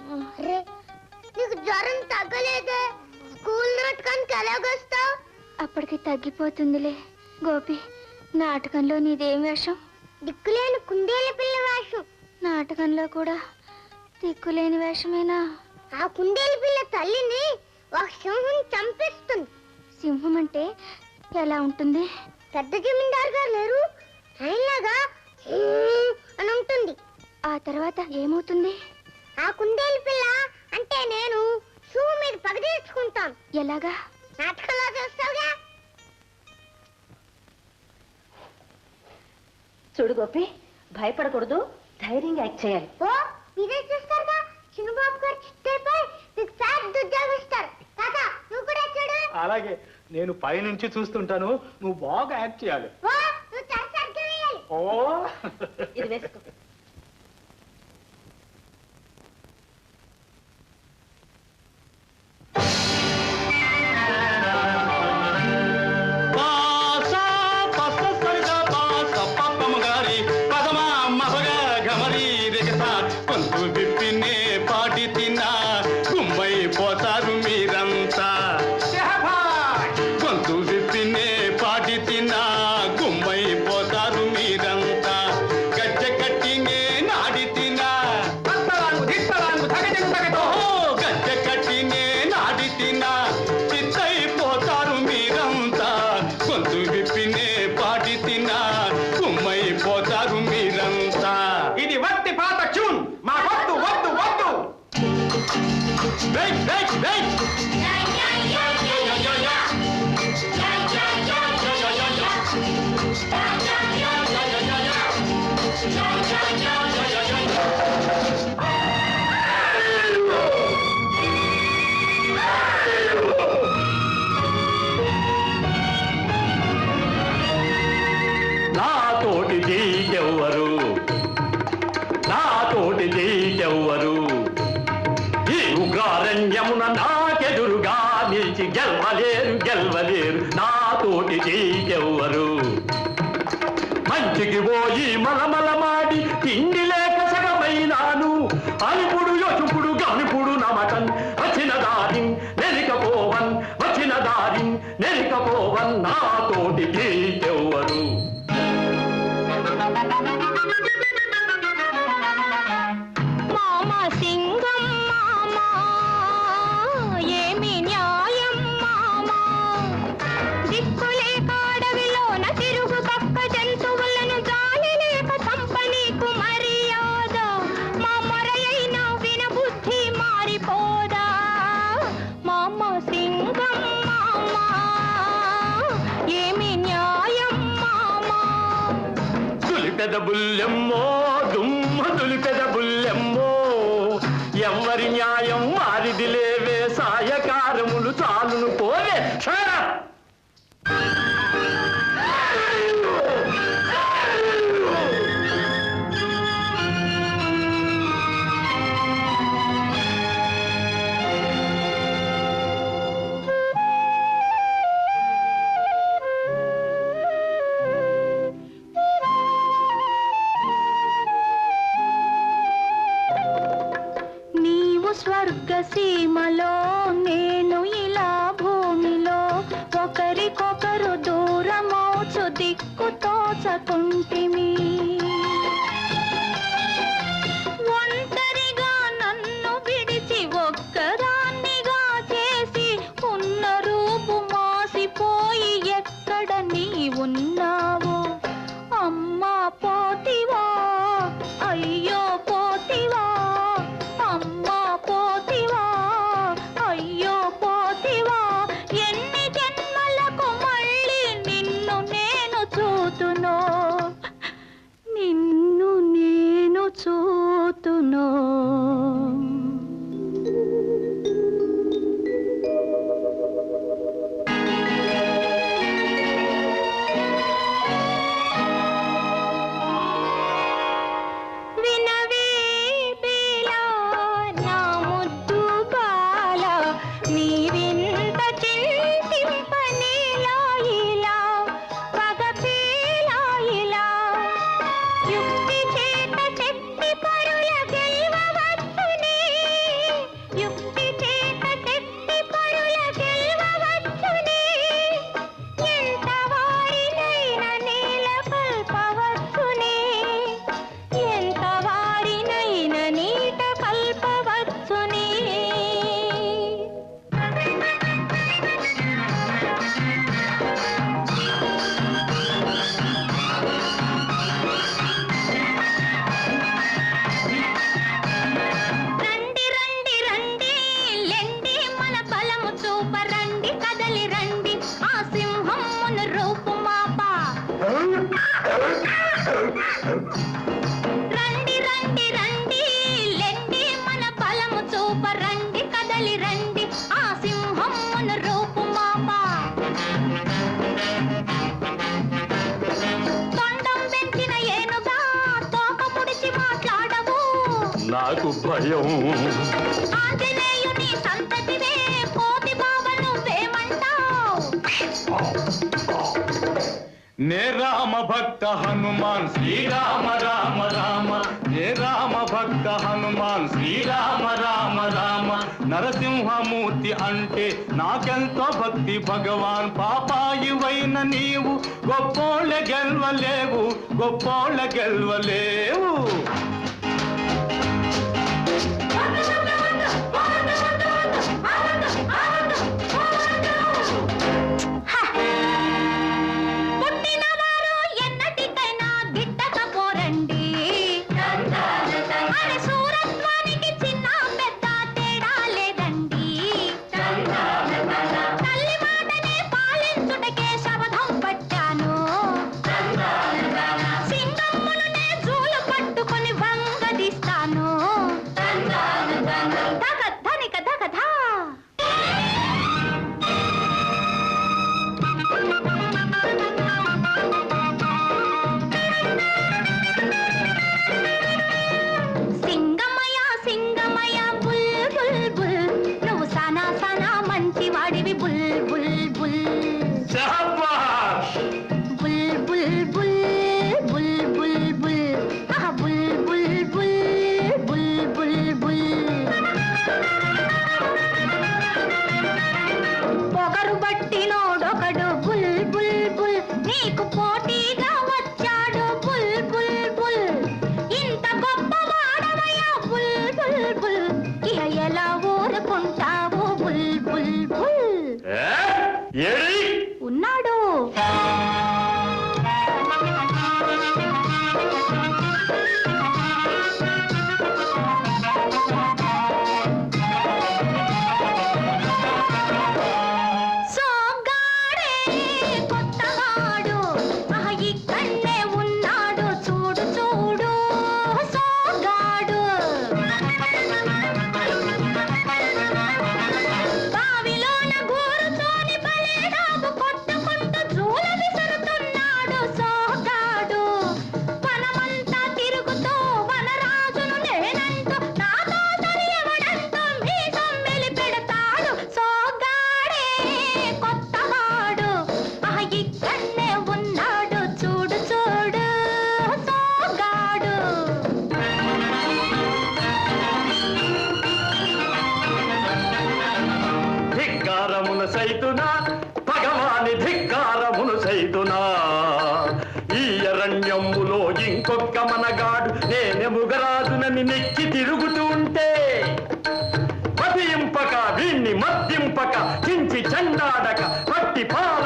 అరే నీకు జ్వరం తగ్గలేదే? స్కూల్ నాటకానికి ఎలాగొస్తావు? అప్పటికి తగ్గిపోతుందిలే గోపి. నాటకంలో నీదేం వేషం? దిక్కులేని కుందేల పిల్ల వేషం. నాటకంలో కూడా దిక్కులేని వేషమేనా? ఆ కుందేల పిల్ల తల్లిని ఒక సింహం చంపిస్తుంది. సింహం అంటే ఎలా ఉంటుంది? పెద్ద జమీందారు గారు లేరు? ఆయనలాగా అని ఉంటుంది. ఆ తర్వాత ఏమవుతుంది? ఆ కుందేలు పిల్ల అంటే నేను. షూ మీద పగ తీర్చుకుంటాను ఎలాగా? నాటకంలో చూస్తావుగా? చూడు గోపి భయపడకూడదు. ధైర్యంగా యాక్ట్ చేయాలి. ఓ మీరే చూస్తారుగా? చిన్నబాబు గారు చిట్టైపోయి మీకు పెద్ద ఉద్యోగం ఇస్తారు తాత నువ్వు కూడా చూడు అలాగే నేను పైనుంచి చూస్తుంటాను. నువ్వు బాగా యాక్ట్ చేయాలి. ఓ నువ్వు చాలా సరిగ్గా వేయాలి ఓ. ఇది వేసుకో. తోటి నీకెవ్వరు మంచికి పోయి మలమలమాడి తిండి లేక సగమైనాను. అలుపుడు యొచుపుడు గనుపుడు నమటన్ వచ్చిన దారి నెరికపోవన్ వచ్చిన దారి నెరికపోవన్ నాతోటి తోటి తులిపెద సీమలో రండి రండి రండి. లెండి మన బలము రండి కదలి రండి. ఆ సింహం మన రూపు మాప తొండం పెంచిన ఏనుగా నాకు భయం. నే రామ భక్త హనుమాన్ శ్రీరామ రామ రామ నే రామ భక్త హనుమాన్ శ్రీరామ రామ రామ నరసింహమూర్తి అంటే నాకెంతో భక్తి భగవాన్. పాపాయివైన నీవు గొప్పోళ్ళ గెల్వలేవు గొప్పోళ్ళ గెల్వలేవు. సైతునా భగవాని ధిక్కారమును సైతునా ఈ అరణ్యములో ఇంకొక్క మనగాడు నేనే ముగరాజునని నెక్కి తిరుగుతూ ఉంటే మతింపక వీణ్ణి మద్దింపక చించి చండాడక పట్టి పాల